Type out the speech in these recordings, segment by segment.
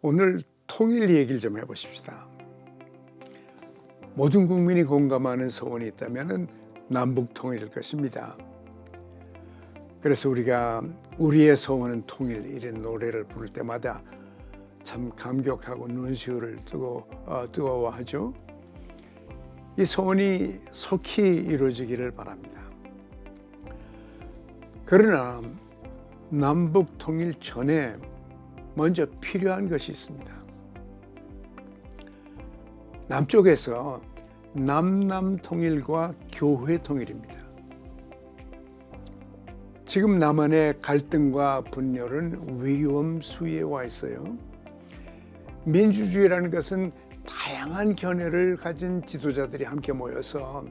오늘 통일 얘기를 좀 해보십시다. 모든 국민이 공감하는 소원이 있다면 남북 통일일 것입니다. 그래서 우리가 우리의 소원은 통일 이런 노래를 부를 때마다 참 감격하고 눈시울을 뜨거, 어, 뜨거워하죠. 이 소원이 속히 이루어지기를 바랍니다. 그러나 남북 통일 전에 먼저 필요한 것이 있습니다. 남쪽에서 남남 통일과 교회 통일입니다. 지금 남한의 갈등과 분열은 위험수위에 와 있어요. 민주주의라는 것은 다양한 견해를 가진 지도자들이 함께 모여서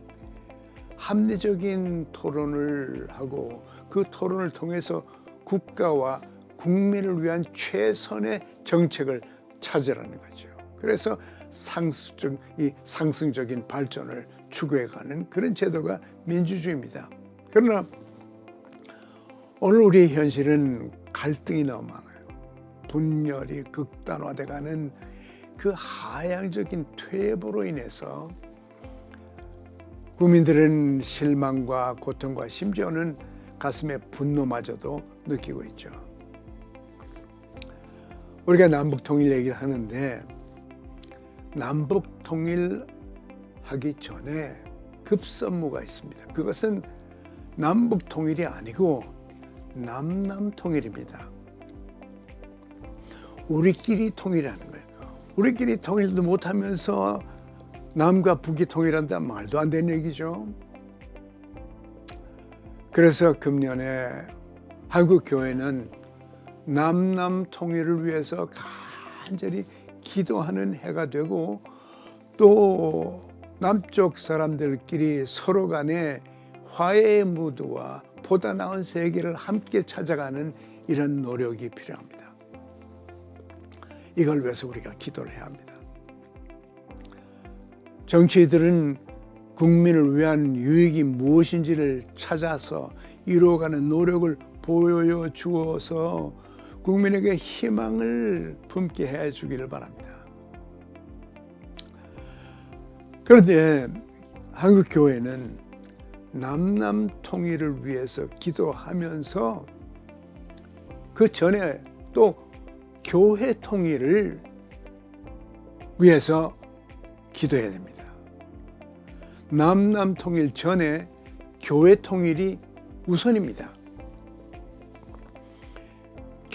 합리적인 토론을 하고 그 토론을 통해서 국가와 국민을 위한 최선의 정책을 찾으라는 거죠. 그래서 상승적, 이 상승적인 발전을 추구해가는 그런 제도가 민주주의입니다. 그러나 오늘 우리의 현실은 갈등이 너무 많아요. 분열이 극단화돼가는 그 하향적인 퇴보로 인해서 국민들은 실망과 고통과 심지어는 가슴에 분노마저도 느끼고 있죠. 우리가 남북 통일 얘기를 하는데 남북 통일 하기 전에 급선무가 있습니다. 그것은 남북 통일이 아니고 남남 통일입니다. 우리끼리 통일하는 거예요. 우리끼리 통일도 못하면서 남과 북이 통일한다 말도 안 되는 얘기죠. 그래서 금년에 한국 교회는 남남 통일을 위해서 간절히 기도하는 해가 되고 또 남쪽 사람들끼리 서로 간에 화해의 무드와 보다 나은 세계를 함께 찾아가는 이런 노력이 필요합니다. 이걸 위해서 우리가 기도를 해야 합니다. 정치인들은 국민을 위한 유익이 무엇인지를 찾아서 이루어가는 노력을 보여주어서 국민에게 희망을 품게 해 주기를 바랍니다. 그런데 한국 교회는 남남 통일을 위해서 기도하면서 그 전에 또 교회 통일을 위해서 기도해야 됩니다. 남남 통일 전에 교회 통일이 우선입니다.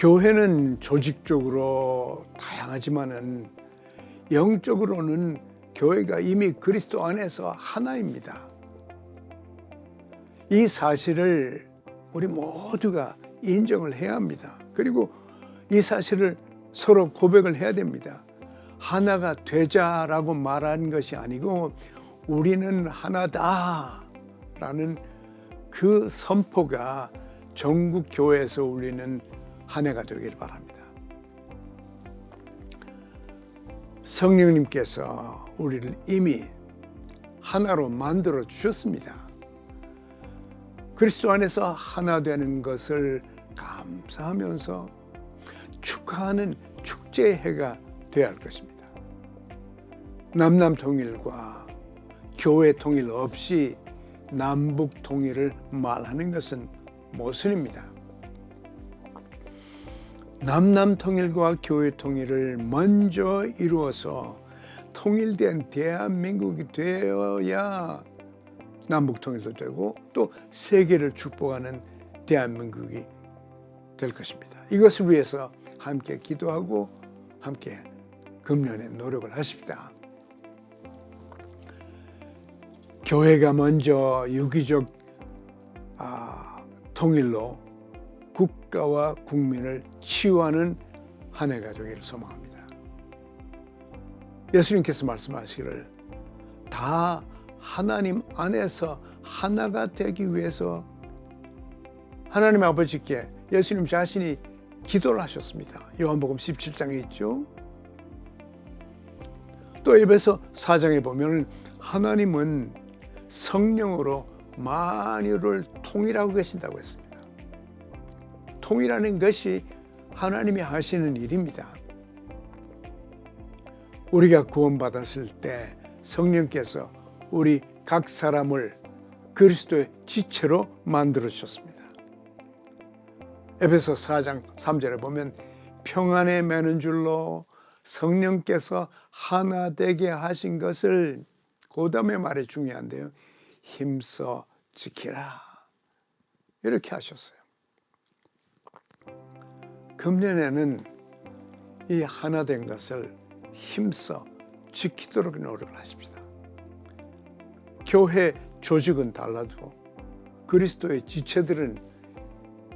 교회는 조직적으로 다양하지만은 영적으로는 교회가 이미 그리스도 안에서 하나입니다. 이 사실을 우리 모두가 인정을 해야 합니다. 그리고 이 사실을 서로 고백을 해야 됩니다. 하나가 되자라고 말한 것이 아니고 우리는 하나다라는 그 선포가 전국 교회에서 울리는 한 해가 되길 바랍니다. 성령님께서 우리를 이미 하나로 만들어 주셨습니다. 그리스도 안에서 하나 되는 것을 감사하면서 축하하는 축제의 해가 되어야 할 것입니다. 남남 통일과 교회 통일 없이 남북 통일을 말하는 것은 모순입니다. 남남 통일과 교회 통일을 먼저 이루어서 통일된 대한민국이 되어야 남북 통일도 되고 또 세계를 축복하는 대한민국이 될 것입니다. 이것을 위해서 함께 기도하고 함께 금년에 노력을 하십니다. 교회가 먼저 유기적 아, 통일로 국가와 국민을 치유하는 한 해가 되기를 소망합니다. 예수님께서 말씀하시기를 다 하나님 안에서 하나가 되기 위해서 하나님 아버지께 예수님 자신이 기도를 하셨습니다. 요한복음 17장에 있죠. 또 에베소 4장에 보면 하나님은 성령으로 만유를 통일하고 계신다고 했습니다. 통일하는 것이 하나님이 하시는 일입니다. 우리가 구원받았을 때 성령께서 우리 각 사람을 그리스도의 지체로 만들어 주셨습니다. 에베소 4장 3절에 보면 평안에 매는 줄로 성령께서 하나 되게 하신 것을 그 다음에 말이 중요한데요. 힘써 지키라. 이렇게 하셨어요. 금년에는 이 하나 된 것을 힘써 지키도록 노력을 하십시다. 교회 조직은 달라도 그리스도의 지체들은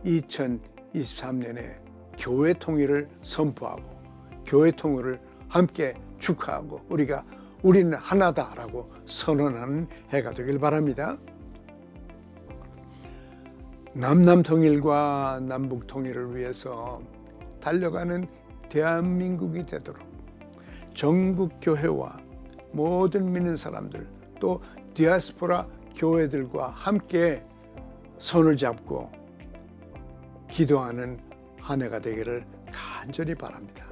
2023년에 교회 통일을 선포하고 교회 통일을 함께 축하하고 우리가 우리는 하나다라고 선언하는 해가 되길 바랍니다. 남남 통일과 남북 통일을 위해서 달려가는 대한민국이 되도록 전국 교회와 모든 믿는 사람들 또 디아스포라 교회들과 함께 손을 잡고 기도하는 한 해가 되기를 간절히 바랍니다.